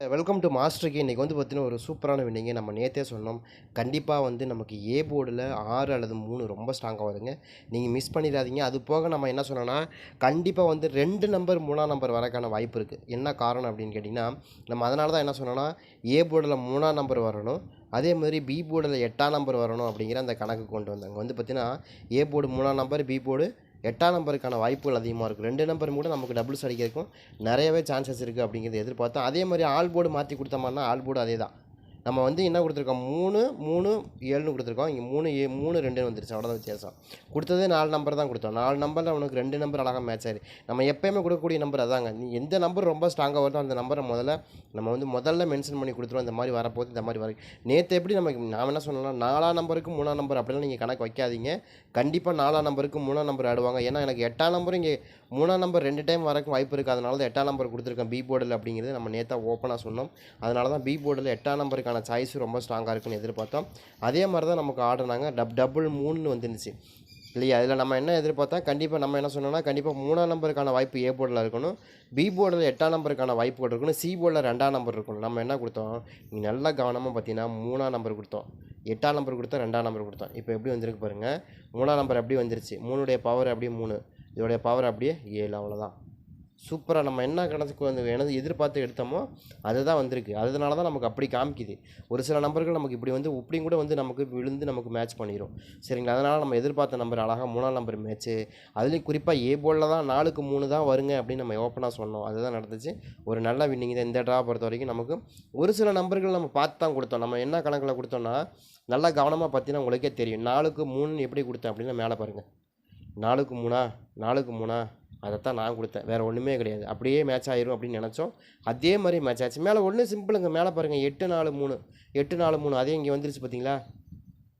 Welcome to மாஸ்டருக்கு இன்றைக்கி வந்து பார்த்தீங்கன்னா ஒரு சூப்பரான வின்னிங்க நம்ம நேற்றே சொன்னோம். கண்டிப்பாக வந்து நமக்கு ஏ போர்டில் ஆறு அல்லது மூணு ரொம்ப ஸ்ட்ராங்காக வருங்க நீங்கள் மிஸ் பண்ணிடாதீங்க. அது போக நம்ம என்ன சொன்னோன்னா கண்டிப்பாக வந்து ரெண்டு நம்பர் மூணாம் நம்பர் வரக்கான வாய்ப்பு இருக்குது என்ன காரணம் அப்படின்னு கேட்டிங்கன்னா நம்ம அதனால தான் என்ன சொன்னோன்னா ஏ போர்டில் மூணாம் நம்பர் வரணும். அதே மாதிரி பி போர்டில் எட்டாம் நம்பர் வரணும் அப்படிங்கிற அந்த கணக்கு கொண்டு வந்தாங்க. வந்து பார்த்திங்கன்னா ஏ போர்டு மூணாம் நம்பர் பி போர்டு எட்டாம் நம்பருக்கான வாய்ப்புகள் அதிகமாக இருக்கும் ரெண்டு நம்பரும் கூட நமக்கு டபுள்ஸ் அடிக்கிறதுக்கும் நிறையவே சான்சஸ் இருக்குது அப்படிங்கிறத எதிர்பார்த்தோம் அதே மாதிரி ஆல் போர்டு மாற்றி கொடுத்தோம்னா ஆல் போர்டு அதே தான் நம்ம வந்து என்ன கொடுத்துருக்கோம்? மூணு மூணு ஏழுன்னு கொடுத்துருக்கோம். இங்கே மூணு ஏ மூணு ரெண்டுன்னு வந்துருச்சு. அவ்வளோதான் வித்தியாசம். கொடுத்ததே நாலு நம்பர் தான் கொடுத்தோம். நாலு நம்பரில் உனக்கு ரெண்டு நம்பர் அழகாக மேட்ச் ஆயிரு. நம்ம எப்போயுமே கொடுக்கக்கூடிய நம்பர் அதாங்க. நீ எந்த நம்பர் ரொம்ப ஸ்ட்ராங்காக வருதோ அந்த நம்பரை முதல்ல நம்ம வந்து முதல்ல மென்ஷன் பண்ணி கொடுத்துருவோம். இந்த மாதிரி வரப்போகுது இந்த மாதிரி வர. நேற்று எப்படி நமக்கு நான் என்ன சொன்னோம்னா நாலாம் நம்பருக்கு மூணாம் நம்பர் அப்படிலாம் நீங்கள் கணக்கு வைக்காதீங்க. கண்டிப்பாக நாலாம் நம்பருக்கு மூணாம் நம்பர் ஆடுவாங்க ஏன்னா எனக்கு எட்டாம் நம்பர் இங்கே மூணாம் நம்பர் ரெண்டு டைம் வரக்கும் வாய்ப்பு இருக்குது அதனால தான் எட்டாம் நம்பர் கொடுத்துருக்கேன் பி போர்டில் அப்படிங்கிறது நம்ம நேற்றா ஓப்பனாக சொன்னோம். அதனால தான் பி போர்டில் எட்டாம் நம்பருக்கான சாய்ஸ் ரொம்ப ஸ்ட்ராங்காக இருக்குன்னு எதிர்பார்த்தோம். அதே மாதிரி தான் நமக்கு ஆடுனாங்க டப் டபுள் மூணுன்னு வந்துருந்துச்சு இல்லையா? அதில் நம்ம என்ன எதிர்பார்த்தா கண்டிப்பாக நம்ம என்ன சொன்னோம்னா கண்டிப்பாக மூணாம் நம்பருக்கான வாய்ப்பு ஏ போர்டில் இருக்கணும். பி போர்டில் எட்டாம் நம்பருக்கான வாய்ப்புகள் இருக்கணும். சி போர்டில் ரெண்டாம் நம்பர் இருக்கணும். நம்ம என்ன கொடுத்தோம்? நீ நல்லா கவனமாக பார்த்தீங்கன்னா மூணாம் நம்பர் கொடுத்தோம். எட்டாம் நம்பர் கொடுத்தோம் ரெண்டாம் நம்பர் கொடுத்தோம். இப்போ எப்படி வந்திருக்கு பாருங்கள் மூணாம் நம்பர் அப்படியே வந்துருச்சு? மூணுடைய பவர் அப்படியே மூணு. இதோடைய பவர் அப்படியே ஏழு. அவ்வளோதான் சூப்பராக நம்ம என்ன கணக்கு வந்து எனது எதிர்பார்த்து எடுத்தோமோ அதுதான் வந்திருக்கு. அதனால தான் நமக்கு அப்படி காமிக்குது. ஒரு சில நம்பர்கள் நமக்கு இப்படி வந்து இப்படியும் கூட வந்து நமக்கு விழுந்து நமக்கு மேட்ச் பண்ணிடும் சரிங்களா? அதனால் நம்ம எதிர்பார்த்த நம்பர் அழகாக மூணாம் நம்பர் மேட்ச்சு அதுலேயும் குறிப்பாக ஏ போலில் தான் நாலுக்கு மூணு தான் வருங்க அப்படின்னு நம்ம ஓப்பனாக சொன்னோம். அதுதான் நடந்துச்சு. ஒரு நல்ல வின்னிங் தான். இந்த ட்ரா பொறுத்த வரைக்கும் நமக்கு ஒரு சில நம்பர்கள் நம்ம பார்த்து தான் கொடுத்தோம். நம்ம என்ன கணக்கில் கொடுத்தோம்னா நல்லா கவனமாக பார்த்தீங்கன்னா உங்களுக்கே தெரியும். நாலுக்கு மூணு எப்படி கொடுத்தேன் அப்படின்னா மேலே பாருங்கள் நாலுக்கு மூணா? நாலுக்கு மூணா? அதைத்தான் நான் கொடுத்தேன். வேறு ஒன்றுமே கிடையாது. அப்படியே மேட்ச் ஆயிரும் அப்படின்னு நினச்சோம். அதே மாதிரி மேட்ச் ஆச்சு. மேலே ஒன்று சிம்பிளுங்க மேலே பாருங்கள் எட்டு நாலு மூணு. எட்டு நாலு மூணு. அதே இங்கே வந்துருச்சு பார்த்தீங்களா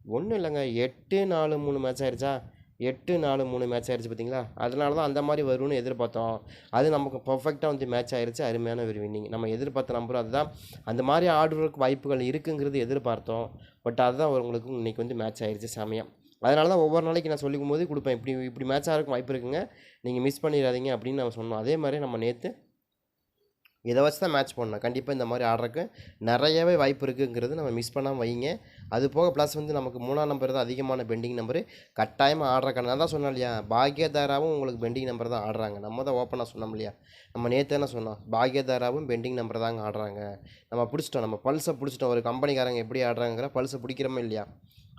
ஒன்றும் இல்லைங்க. எட்டு நாலு மூணு மேட்ச் ஆயிடுச்சா எட்டு நாலு மூணு மேட்ச் ஆயிடுச்சு பார்த்தீங்களா அதனால தான் அந்த மாதிரி வரும்னு எதிர்பார்த்தோம். அது நமக்கு பர்ஃபெக்டாக வந்து மேட்ச் ஆயிடுச்சு அருமையான ஒரு வின்னிங் நம்ம எதிர்பார்த்த நம்பரும் அதுதான். அந்த மாதிரி ஆடுறதுக்கு வாய்ப்புகள் இருக்குங்கிறது எதிர்பார்த்தோம். பட் அதுதான் உங்களுக்கு இன்றைக்கி வந்து மேட்ச் ஆயிடுச்சு சமயம் அதனால தான் ஒவ்வொரு நாளைக்கு நான் சொல்லிக்கும் போது கொடுப்பேன். இப்படி இப்படி மேட்ச் ஆகிறதுக்கு வாய்ப்பு இருக்குங்க. நீங்கள் மிஸ் பண்ணிடாதீங்க அப்படின்னு நம்ம சொன்னோம். அதே மாதிரி நம்ம நேற்று இதை வச்சு தான் மேட்ச் பண்ணோம் கண்டிப்பாக இந்த மாதிரி ஆடுறதுக்கு நிறையவே வாய்ப்பு இருக்குங்கிறது நம்ம மிஸ் பண்ணாமல் வைங்க. அது போக ப்ளஸ் வந்து நமக்கு மூணாம் நம்பர் தான் அதிகமான பெண்டிங் நம்பரு கட்டாயமாக ஆடுற நான் தான் சொன்னேன் இல்லையா? பாக்யதாராவும் உங்களுக்கு பெண்டிங் நம்பர் தான் ஆடுறாங்க. நம்ம தான் ஓப்பனாக சொன்னோம் இல்லையா? நம்ம நேற்று என்ன சொன்னோம். பாக்யதாராவும் பெண்டிங் நம்பர் தாங்க ஆடுறாங்க. நம்ம பிடிச்சிட்டோம். நம்ம பல்ஸை பிடிச்சிட்டோம். ஒரு கம்பெனிக்காரங்க எப்படி ஆடுறாங்கிற பல்ஸை பிடிக்கிறோமே இல்லையா?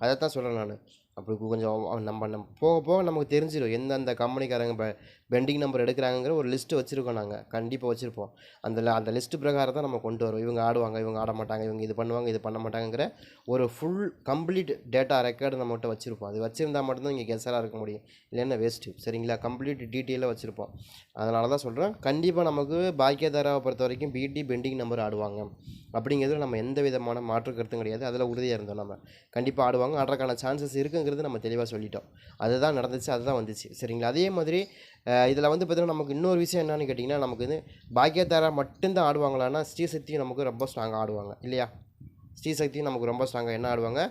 அதை தான் சொல்கிறேன் நான். அப்படி கொஞ்சம் நம்ம நம்ம போக போக நமக்கு தெரிஞ்சிடும் எந்தெந்த கம்பெனிக்காரங்க இப்போ பெண்டிங் நம்பர் எடுக்கிறாங்கிற ஒரு லிஸ்ட்டு வச்சுருக்கோம் நாங்கள் கண்டிப்பாக வச்சுருப்போம். அந்த அந்த லிஸ்ட்டு பிரகாரம் தான் நம்ம கொண்டு வரோம் இவங்க ஆடுவாங்க இவங்க ஆட மாட்டாங்க இவங்க இது பண்ணுவாங்க இது பண்ண மாட்டாங்கிற ஒரு ஃபுல் கம்ப்ளீட் டேட்டா ரெக்கார்டு நம்மகிட்ட வச்சுருப்போம். அது வச்சுருந்தா மட்டும்தான் இங்கே கெஸராக இருக்க முடியும். இல்லைன்னா வேஸ்ட்டு சரிங்களா? கம்ப்ளீட் டீட்டெயிலாக வச்சுருப்போம். அதனால தான் சொல்கிறேன் கண்டிப்பாக நமக்கு பாக்கியதாராவை பொறுத்த வரைக்கும் பிடி பெண்டிங் நம்பர் ஆடுவாங்க. அப்படிங்கிறதுல நம்ம எந்த விதமான மாற்று கருத்தும் கிடையாது. அதில் உறுதியாக இருந்தோம் நம்ம. கண்டிப்பாக ஆடுவாங்க. ஆடுறதுக்கான சான்சஸ் இருக்குங்கிறது நம்ம தெளிவாக சொல்லிட்டோம். அதுதான் நடந்துச்சு அதுதான் வந்துச்சு. சரிங்களா? அதே மாதிரி இதில் வந்து பார்த்திங்கன்னா நமக்கு இன்னொரு விஷயம் என்னன்னு கேட்டிங்கன்னா நமக்கு வந்து பாக்கியதாரா மட்டும்தான் ஆடுவாங்களான்னா ஸ்ரீசக்தியும் நமக்கு ரொம்ப ஸ்ட்ராங்காக ஆடுவாங்க. இல்லையா? ஸ்ரீசக்தியும் நமக்கு ரொம்ப ஸ்ட்ராங்காக என்ன ஆடுவாங்க?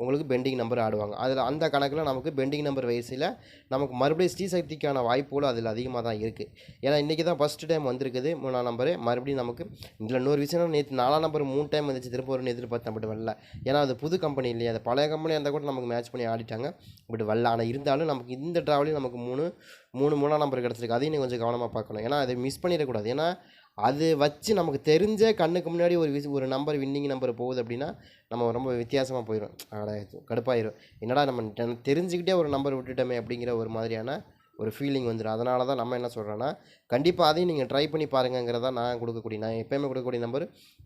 உங்களுக்கு பெண்டிங் நம்பர் ஆடுவாங்க. அதில் அந்த கணக்கில் நமக்கு பெண்டிங் நம்பர் வயசில் நமக்கு மறுபடியும் ஸ்ரீசக்திக்கான வாய்ப்புகளும் அதில் அதிகமாக தான் இருக்குது ஏன்னா இன்றைக்கி தான் ஃபஸ்ட்டு டைம் வந்திருக்குது மூணாம் நம்பரு மறுபடியும் நமக்கு இதில் இன்னொரு விஷயம் நேற்று நாலாம் நம்பர் மூணு டைம் வந்துச்சு திரும்ப ஒரு எதிர்பார்த்தேன் பட் வரல. ஏன்னா அது புது கம்பெனி இல்லையா? அது பழைய கம்பெனி இருந்தால் கூட நமக்கு மேட்ச் பண்ணி ஆடிட்டாங்க. பட் வரல. ஆனால் இருந்தாலும் நமக்கு இந்த ட்ராவலையும் நமக்கு மூணு மூணு மூணாம் நம்பர் கிடச்சிருக்கு. அதையும் நீங்கள் கொஞ்சம் கவனமாக பார்க்கணும். ஏன்னா அதை மிஸ் பண்ணிடக்கூடாது. ஏன்னா அது வச்சு நமக்கு தெரிஞ்ச கண்ணுக்கு முன்னாடி ஒரு விசி ஒரு நம்பர் வின்னிங் நம்பர் போகுது அப்படின்னா நம்ம ரொம்ப வித்தியாசமாக போயிடும் கடுப்பாயிரும். என்னடா நம்ம தெரிஞ்சுக்கிட்டே ஒரு நம்பர் விட்டுட்டோமே அப்படிங்கிற ஒரு மாதிரியான ஒரு ஃபீலிங் வந்துடும் அதனால தான் நம்ம என்ன சொல்கிறோன்னா கண்டிப்பாக அதையும் நீங்கள் ட்ரை பண்ணி பாருங்கிறதா நான் கொடுக்கக்கூடிய நான் எப்போயுமே கொடுக்கக்கூடிய நம்பர்.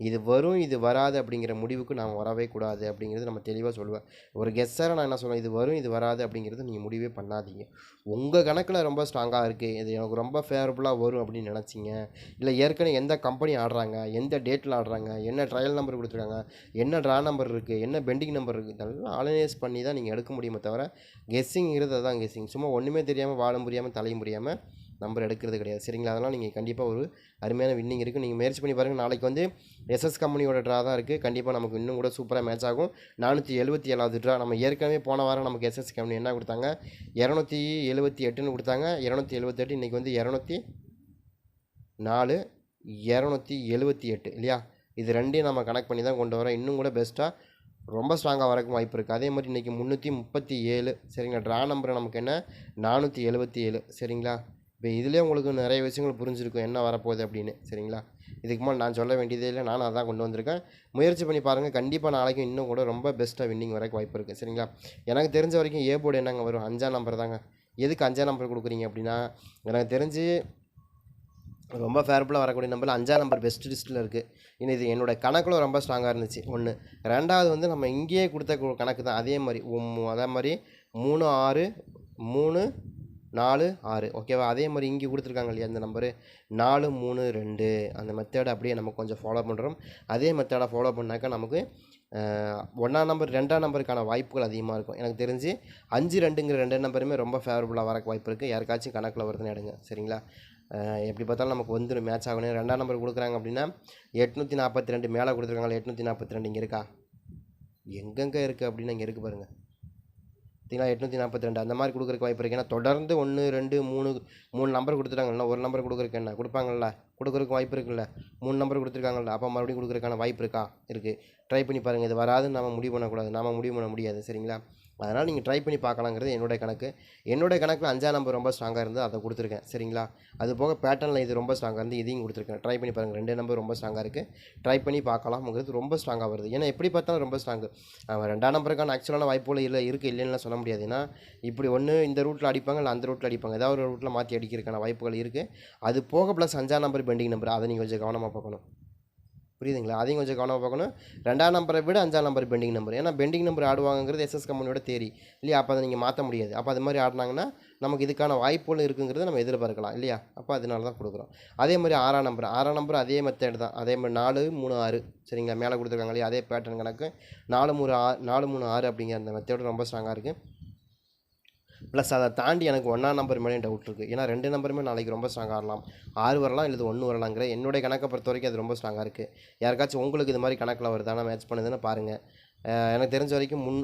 இது வரும் இது வராது அப்படிங்கிற முடிவுக்கு நான் வரவே கூடாது அப்படிங்கிறது நம்ம தெளிவாக சொல்லுவேன். ஒரு கெஸ்ஸரை நான் என்ன சொல்லுவேன்? இது வரும் இது வராது அப்படிங்கிறது நீங்கள் முடிவே பண்ணாதீங்க. உங்கள் கணக்கில் ரொம்ப ஸ்ட்ராங்காக இருக்குது இது எனக்கு ரொம்ப ஃபேவரபுளாக வரும் அப்படின்னு நினச்சிங்க. இல்லை ஏற்கனவே எந்த கம்பெனி ஆடுறாங்க? எந்த டேட்டில் ஆடுறாங்க? என்ன ட்ரையல் நம்பர் கொடுத்துருக்காங்க? என்ன ட்ரா நம்பர் இருக்குது என்ன பெண்டிங் நம்பர் இருக்குது இதெல்லாம் அனலைஸ் பண்ணி தான் நீங்கள் எடுக்க முடியுமே தவிர கெஸ்ஸிங்கிறது அதுதான் கெஸ்ஸிங் சும்மா ஒன்றுமே தெரியாமல் வாழ முடியாமல் தலைய முடியாமல் நம்பர் எடுக்கிறது கிடையாது. சரிங்களா? அதெல்லாம் நீங்கள் கண்டிப்பாக ஒரு அருமையான வின்னிங் இருக்குது நீங்கள் முயற்சி பண்ணி பாருங்கள் நாளைக்கு வந்து எஸ்எஸ் கம்பெனியோட ட்ரா தான் இருக்குது கண்டிப்பாக நமக்கு இன்னும் கூட சூப்பராக மேட்ச் ஆகும். நானூற்றி எழுபத்தி ஏழாவது ட்ரா நம்ம ஏற்கனவே போன வாரம் நமக்கு எஸ்எஸ் கம்பெனி என்ன கொடுத்தாங்க? இரநூத்தி எழுபத்தி எட்டுன்னு கொடுத்தாங்க. இரநூத்தி எழுபத்தெட்டு இன்றைக்கி வந்து இரநூத்தி நாலு இரநூத்தி எழுபத்தி எட்டு இல்லையா? இது ரெண்டையும் நம்ம கனெக்ட் பண்ணி தான் கொண்டு வரோம். இன்னும் கூட பெஸ்ட்டாக ரொம்ப ஸ்ட்ராங்காக வரக்கும் வாய்ப்பு இருக்குது அதே மாதிரி இன்றைக்கி முந்நூற்றி முப்பத்தி ஏழு. சரிங்களா? ட்ரா நம்பர் நமக்கு என்ன? நானூற்றி எழுபத்தி ஏழு. சரிங்களா? இப்போ இதுலேயே உங்களுக்கு நிறைய விஷயங்கள் புரிஞ்சிருக்கும். என்ன வரப்போகுது அப்படின்னு. சரிங்களா? இதுக்கு மேலே நான் சொல்ல வேண்டியதே இல்லை. நானும் அதான் கொண்டு வந்திருக்கேன். முயற்சி பண்ணி பாருங்கள் கண்டிப்பாக நாளைக்கும் இன்னும் கூட ரொம்ப பெஸ்ட்டாக வின்னிங் வரக்கு வாய்ப்பு இருக்குது சரிங்களா? எனக்கு தெரிஞ்ச வரைக்கும் ஏ போர்டு என்னங்க வரும்? அஞ்சாம் நம்பர் தாங்க. எதுக்கு அஞ்சாம் நம்பர் கொடுக்குறீங்க அப்படின்னா எனக்கு தெரிஞ்சு ரொம்ப ஃபேர்ஃபுல்லாக வரக்கூடிய நம்பரில் அஞ்சாம் நம்பர் பெஸ்ட் லிஸ்ட்டில் இருக்குது இன்னும் இது என்னோட கணக்கில் ரொம்ப ஸ்ட்ராங்காக இருந்துச்சு. ஒன்று ரெண்டாவது வந்து நம்ம இங்கேயே கொடுத்த கு- கணக்கு தான். அதே மாதிரி அதே மாதிரி மூணு ஆறு மூணு நாலு ஆறு. ஓகேவா அதே மாதிரி இங்கே கொடுத்துருக்காங்க இல்லையா அந்த நம்பரு நாலு மூணு ரெண்டு. அந்த மெத்தேடை அப்படியே நம்ம கொஞ்சம் ஃபாலோ பண்ணுறோம் அதே மெத்தேடை ஃபாலோ பண்ணாக்கா நமக்கு ஒன்றாம் நம்பர் ரெண்டாம் நம்பருக்கான வாய்ப்புகள் அதிகமாக இருக்கும். எனக்கு தெரிஞ்சு அஞ்சு ரெண்டுங்கிற ரெண்டு நம்பருமே ரொம்ப ஃபேவரபுளாக வரக்கு வாய்ப்பு இருக்குது யாருக்காச்சும் கணக்கில் வருதுன்னு எடுங்க. சரிங்களா? எப்படி பார்த்தாலும் நமக்கு வந்துடும் மேட்ச் ஆகணும். ரெண்டாம் நம்பர் கொடுக்குறாங்க அப்படின்னா எட்நூற்றி நாற்பத்தி ரெண்டு மேலே கொடுத்துருக்காங்களா எட்நூற்றி நாற்பத்தி ரெண்டு இங்கே இருக்கா? எங்கெங்கே இருக்குது அப்படின்னு இங்கே இருக்குது பாருங்கள் பார்த்தீங்களா? எட்நூற்றி நாற்பத்தி ரெண்டு அந்த மாதிரி கொடுக்குறக்கு வாய்ப்பு இருக்குது ஏன்னா தொடர்ந்து ஒன்று ரெண்டு மூணு மூணு நம்பர் கொடுத்துட்டாங்கல்ல? ஒரு நம்பர் கொடுக்குறக்கு என்ன? கொடுப்பாங்கல்ல? கொடுக்குறக்கு வாய்ப்பு இருக்குல்ல? மூணு நம்பர் கொடுத்துருக்காங்கல்ல? அப்போ மறுபடியும் கொடுக்குறதுக்கான வாய்ப்பு இருக்கா? இருக்குது ட்ரை பண்ணி பாருங்கள் இது வராதுன்னு நம்ம முடிவு பண்ணக்கூடாது. நம்ம முடிவு பண்ண முடியாது. சரிங்களா? அதனால் நீங்கள் ட்ரை பண்ணி பார்க்கலாங்கிறது என்னுடைய கணக்கு. என்னுடைய கணக்கில் அஞ்சாம் நம்பர் ரொம்ப ஸ்ட்ராங்காக இருந்து அதை கொடுத்துருக்கேன். சரிங்களா? அது போக பேட்டர்னில் இது ரொம்ப ஸ்ட்ராங்காக இருந்து இதையும் கொடுத்துருக்கேன். ட்ரை பண்ணி பாருங்கள் ரெண்டு நம்பர் ரொம்ப ஸ்ட்ராங்காக இருக்குது ட்ரை பண்ணி பார்க்கலாம்ங்கிறது ரொம்ப ஸ்ட்ராங்காக வருது. ஏன்னா எப்படி பார்த்தாலும் ரொம்ப ஸ்ட்ராங்கு ரெண்டாம் நம்பருக்கான ஆக்சுவலான வாய்ப்புகள் இல்லை இருக்குது இல்லைன்னு சொல்ல முடியாது. ஏன்னா இப்படி ஒன்று இந்த ரூட்டில் அடிப்பாங்க இல்லை அந்த ரூட்டில் அடிப்பாங்க. ஏதாவது ஒரு ரூட்டில் மாற்றி அடிக்கிறதுக்கான வாய்ப்புகள் இருக்குது அது போக ப்ளஸ் அஞ்சாம் நம்பர் பெண்டிங் நம்பர் அதை நீங்கள் கொஞ்சம் கவனமாக பார்க்கணும். புரியுதுங்களா? அதையும் கொஞ்சம் கவனமாக பார்க்கணும். ரெண்டாம் நம்பரை விட அஞ்சாம் நம்பர் பெண்டிங் நம்பர் ஏன்னா பெண்டிங் நம்பர் ஆடுவாங்கங்கிறது எஸ்எஸ் கம்பெனியோட தேரி இல்லையா? அப்போ அதை நீங்கள் மாற்ற முடியாது. அப்போ அது மாதிரி ஆடினாங்கன்னா நமக்கு இதுக்கான வாய்ப்புகளும் இருக்குங்கிறத நம்ம எதிர்பார்க்கலாம். இல்லையா? அப்போ அதனால தான் கொடுக்குறோம். அதே மாதிரி ஆறாம் நம்பர் ஆறாம் நம்பர் அதே மெத்தட் தான். அதே மாதிரி நாலு மூணு ஆறு. சரிங்களா? மேலே கொடுத்துருக்காங்க இல்லையா? அதே பேட்டர்ன் கணக்கு. நாலு மூணு ஆறு நாலு மூணு ஆறு அப்படிங்கிற அந்த மெத்தேடு ரொம்ப ஸ்ட்ராங்காக இருக்குது ப்ளஸ் அதை தாண்டி எனக்கு ஒன்றாம் நம்பர் மேலே டவுட் இருக்குது ஏன்னா ரெண்டு நம்பருமே நாளைக்கு ரொம்ப ஸ்ட்ராங்காக ஆடலாம். ஆறு வரலாம் இல்லை ஒன்று வரலாங்கிற என்னுடைய கணக்கை பொறுத்த வரைக்கும் அது ரொம்ப ஸ்ட்ராங்காக இருக்குது யாருக்காச்சும் உங்களுக்கு இது மாதிரி கணக்கில் வருதானா மேட்ச் பண்ணுதுன்னு பாருங்கள் எனக்கு தெரிஞ்ச வரைக்கும் முன்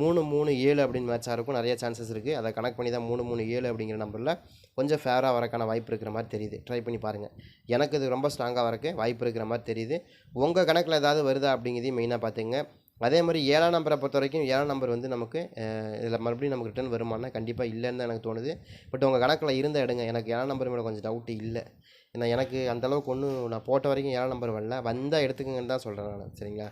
மூணு மூணு ஏழு அப்படின்னு மேட்சாக இருக்கும். நிறைய சான்சஸ் இருக்குது அதை கணக்கு பண்ணி தான் மூணு மூணு ஏழு அப்படிங்கிற நம்பரில் கொஞ்சம் ஃபேராக வரக்கான வாய்ப்பு இருக்கிற மாதிரி தெரியுது. ட்ரை பண்ணி பாருங்கள் எனக்கு இது ரொம்ப ஸ்ட்ராங்காக வரக்கு வாய்ப்பு இருக்கிற மாதிரி தெரியுது. உங்கள் கணக்கில் ஏதாவது வருதா அப்படிங்கிறதையும் மெயினாக பார்த்துங்க அதே மாதிரி ஏழாம் நம்பரை பொறுத்த வரைக்கும் ஏழாம் நம்பர் வந்து நமக்கு இதில் மறுபடியும் நமக்கு ரிட்டர்ன் வருமானா கண்டிப்பாக இல்லைன்னு தான் எனக்கு தோணுது. பட் உங்கள் கணக்கில் இருந்த எடுங்க எனக்கு ஏழாம் நம்பர் மேலே கொஞ்சம் டவுட்டு இல்லை. ஏன்னா எனக்கு அந்தளவுக்கு ஒன்றும் நான் போட்ட வரைக்கும் ஏழாம் நம்பர் வரல. வந்தால் எடுத்துக்கங்கன்னு தான் சொல்கிறேன் நான் சரிங்களா?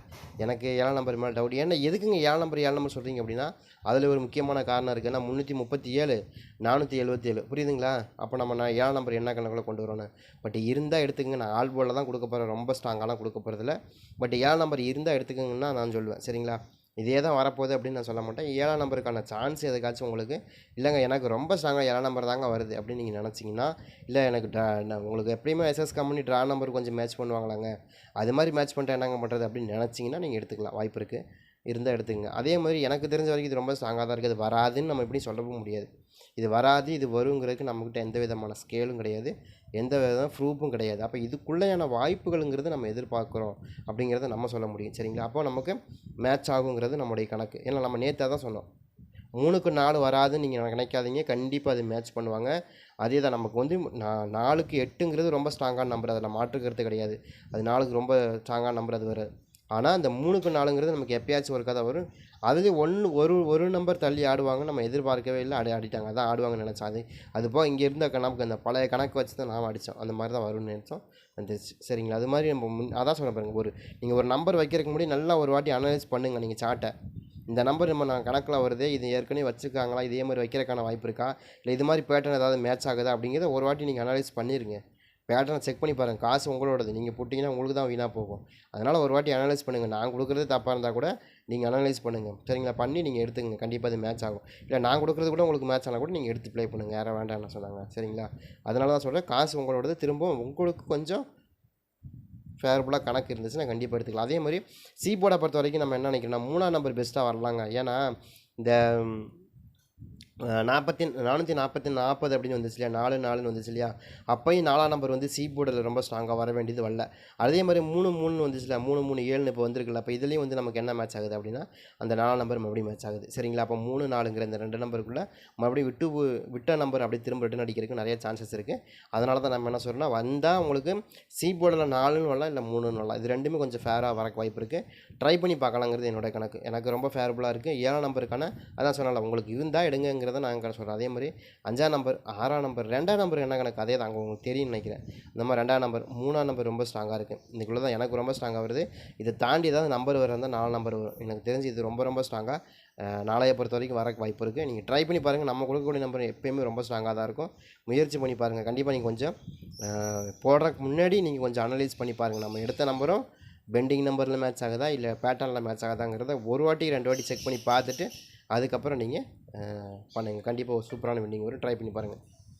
எனக்கு ஏழாம் நம்பர் மேலே டவுட் ஏன்னா எதுக்குங்க ஏழாம் நம்பர் ஏழாம் நம்பர் சொல்கிறீங்க அப்படின்னா அதில் ஒரு முக்கியமான காரணம் இருக்குது ஏன்னா முந்நூற்றி முப்பத்தி ஏழு நானூற்றி எழுபத்தி ஏழு புரியுதுங்களா? அப்போ நம்ம நான் ஏழாம் நம்பர் என்ன கணக்கில் கொண்டு வரணும் பட் இருந்தால் எடுத்துக்கங்க. நான் ஆல் போலில் தான் கொடுக்க போகிறேன் ரொம்ப ஸ்ட்ராங்காலாம் கொடுக்க போகிறதில்ல பட் ஏழாம் நம்பர் இருந்தால் எடுத்துக்கங்கன்னா நான் சொல்லுவேன் சரிங்களா? இதே தான் வரப்போகுது அப்படின்னு நான் சொல்ல மாட்டேன். ஏழாம் நம்பருக்கான சான்ஸ் எதுக்காச்சும் உங்களுக்கு இல்லைங்க எனக்கு ரொம்ப ஸ்ட்ராங்காக ஏழாம் நம்பர் தாங்க வருது அப்படின்னு நீங்கள் நினச்சிங்கன்னா இல்லை எனக்கு ட்ரா உங்களுக்கு எப்படியுமே எஸ்எஸ் கம்பெனி ட்ரா நம்பர் கொஞ்சம் மேட்ச் பண்ணுவாங்களாங்க. அது மாதிரி மேட்ச் பண்ணிட்டு என்னங்க பண்ணுறது அப்படின்னு நினச்சிங்கன்னா நீங்கள் எடுத்துக்கலாம். வாய்ப்பு இருக்குது இருந்தால் எடுத்துக்கங்க. அதே மாதிரி எனக்கு தெரிஞ்ச வரைக்கும் இது ரொம்ப ஸ்ட்ராங்காக தான் இருக்குது. வராதுன்னு நம்ம எப்படி சொல்லவும் முடியாது. இது வராது இது வருங்கிறதுக்கு நம்மக்கிட்ட எந்த விதமான ஸ்கேலும் கிடையாது எந்த விதமான ப்ரூஃபும் கிடையாது. அப்போ இதுக்குள்ளேயான வாய்ப்புகளுங்கிறது நம்ம எதிர்பார்க்குறோம் அப்படிங்கிறத நம்ம சொல்ல முடியும். சரிங்களா? அப்போ நமக்கு மேட்ச் ஆகுங்கிறது நம்முடைய கணக்கு. ஏன்னா நம்ம நேற்று தான் சொன்னோம். மூணுக்கு நாலு வராதுன்னு நீங்கள் நினைக்காதீங்க. கண்டிப்பாக அது மேட்ச் பண்ணுவாங்க. அதே தான் நமக்கு வந்து நா- நாலுக்கு எட்டுங்கிறது ரொம்ப ஸ்ட்ராங்கான நம்பர் அதில் மாற்றுக்கிறது கிடையாது. அது நாலுக்கு ரொம்ப ஸ்ட்ராங்கான நம்பர் அது வரும் ஆனால் அந்த மூணுக்கு நாலுங்கிறது நமக்கு எப்பயாச்சும் ஒரு கதை வரும். அதுவே ஒன்று ஒரு ஒரு நம்பர் தள்ளி ஆடுவாங்க. நம்ம எதிர்பார்க்கவே இல்லை. ஆடி ஆடிட்டாங்க. அதான் ஆடுவாங்கன்னு நினச்சோம் அது அது போக இங்கே இருந்த நமக்கு அந்த பழைய கணக்கு வச்சு தான் நாம் அடித்தோம் அந்த மாதிரி தான் வரும்னு நினச்சோம். வந்துருச்சு. சரிங்களா? அது மாதிரி நம்ம முன் அதான் சொல்ல பாருங்க. ஒரு நீங்கள் ஒரு நம்பர் வைக்கிறதுக்கு முன்னாடி நல்லா ஒரு வாட்டி அனலைஸ் பண்ணுங்கள் நீங்கள் சார்ட்டை இந்த நம்பர் நம்ம நான் கணக்கில் வருது இது ஏற்கனவே வச்சுருக்காங்களா? இதே மாதிரி வைக்கிறதுக்கான வாய்ப்பு இருக்கா? இல்லை இது மாதிரி பேட்டர்ன் ஏதாவது மேட்ச் ஆகுதா? அப்படிங்கிறத ஒரு வாட்டி நீங்கள் அனலைஸ் பண்ணிடுங்க பேட்டர்னை செக் பண்ணி பாருங்கள் காசு உங்களோடது. நீங்கள் போட்டிங்கன்னா உங்களுக்கு தான் வீணாக போகும். அதனால் ஒரு வாட்டி அனலைஸ் பண்ணுங்கள் நான் கொடுக்குறது தப்பாக இருந்தால் கூட நீங்கள் அனலைஸ் பண்ணுங்கள் சரிங்களா? பண்ணி நீங்கள் எடுத்துங்க கண்டிப்பாக அது மேட்ச் ஆகும். இல்லை நான் கொடுக்குறது கூட உங்களுக்கு மேட்ச் ஆனால் கூட நீங்கள் எடுத்து ப்ளே பண்ணுங்கள் யாரும் வேண்டாம்னு சொன்னாங்க. சரிங்களா? அதனால தான் சொல்கிறேன் காசு உங்களோடது. திரும்பவும் உங்களுக்கு கொஞ்சம் ஃபேவரபுளாக கணக்கு இருந்துச்சுன்னா கண்டிப்பாக எடுத்துக்கலாம். அதே மாதிரி சீபோர்டை பொறுத்த வரைக்கும் நம்ம என்ன நினைக்கிறோம்னா மூணாம் நம்பர் பெஸ்ட்டாக வரலாங்க. ஏன்னா இந்த நாற்பத்தி நானூற்றி நாற்பத்தி நாற்பது அப்படின்னு வந்துச்சு இல்லையா? நாலு நாலுன்னு வந்துச்சு இல்லையா? அப்போயும் நாலாம் நம்பர் வந்து சி போர்டில் ரொம்ப ஸ்ட்ராங்காக வர வேண்டியது வரல. அதே மாதிரி மூணு மூணு வந்துச்சு இல்லையா? மூணு மூணு ஏழுன்னு இப்போ வந்திருக்குல்ல. அப்போ இதுலேயும் வந்து நமக்கு என்ன மேட்ச் ஆகுது அப்படின்னா அந்த நாலாம் நம்பர் மறுபடியும் மேட்ச் ஆகுது. சரிங்களா? அப்போ மூணு நாலுங்கிற இந்த ரெண்டு நம்பருக்குள்ளே மறுபடியும் விட்டு விட்ட நம்பர் அப்படி திரும்ப ரிட்டன் அடிக்கிறதுக்கு நிறைய சான்சஸ் இருக்குது அதனால தான் நம்ம என்ன சொல்கிறோம்னா வந்தால் உங்களுக்கு சி போர்டில் நாலுன்னு வரலாம் இல்லை மூணுன்னு வரலாம். இது ரெண்டுமே கொஞ்சம் ஃபேராக வரக்கு வாய்ப்பு இருக்குது ட்ரை பண்ணி பார்க்கலாங்கிறது என்னோட கணக்கு. எனக்கு ரொம்ப ஃபேரபுளாக இருக்குது ஏழாம் நம்பருக்கான அதான் சொன்னால உங்களுக்கு இருந்தால் எடுங்கங்கிறத நான் கணக்கு சொல்கிறேன் அதே மாதிரி அஞ்சாம் நம்பர் ஆறாம் நம்பர் ரெண்டாம் நம்பர் என்ன கணக்கு? அதே தான். உங்களுக்கு தெரியும்னு நினைக்கிறேன். இந்த மாதிரி ரெண்டாம் நம்பர் மூணாம் நம்பர் ரொம்ப ஸ்ட்ராங்காக இருக்குது இதுக்குள்ளே தான் எனக்கு ரொம்ப ஸ்ட்ராங்காக வருது. இதை தாண்டி ஏதாவது நம்பர் வரந்தால் நாலு நம்பர் வரும். எனக்கு தெரிஞ்சு இது ரொம்ப ரொம்ப ஸ்ட்ராங்காக நாளைய பொறுத்த வரைக்கும் வரக்கு வாய்ப்பு இருக்குது நீங்கள் ட்ரை பண்ணி பாருங்கள் நம்ம கொடுக்கக்கூடிய நம்பர் எப்பயுமே ரொம்ப ஸ்ட்ராங்காக தான் இருக்கும். முயற்சி பண்ணி பாருங்கள் கண்டிப்பாக நீங்கள் கொஞ்சம் போடுறதுக்கு முன்னாடி நீங்கள் கொஞ்சம் அனலைஸ் பண்ணி பாருங்கள் நம்ம எடுத்த நம்பரும் பெண்டிங் நம்பரில் மேட்ச் ஆகுதா? இல்லை பேட்டர்னில் மேட்ச் ஆகுதாங்கிறத ஒரு வாட்டி ரெண்டு வாட்டி செக் பண்ணி பார்த்துட்டு அதுக்கப்புறம் நீங்கள் பண்ணுங்கள் கண்டிப்பாக ஒரு சூப்பரான வின்னிங் வரும் ட்ரை பண்ணி பாருங்கள்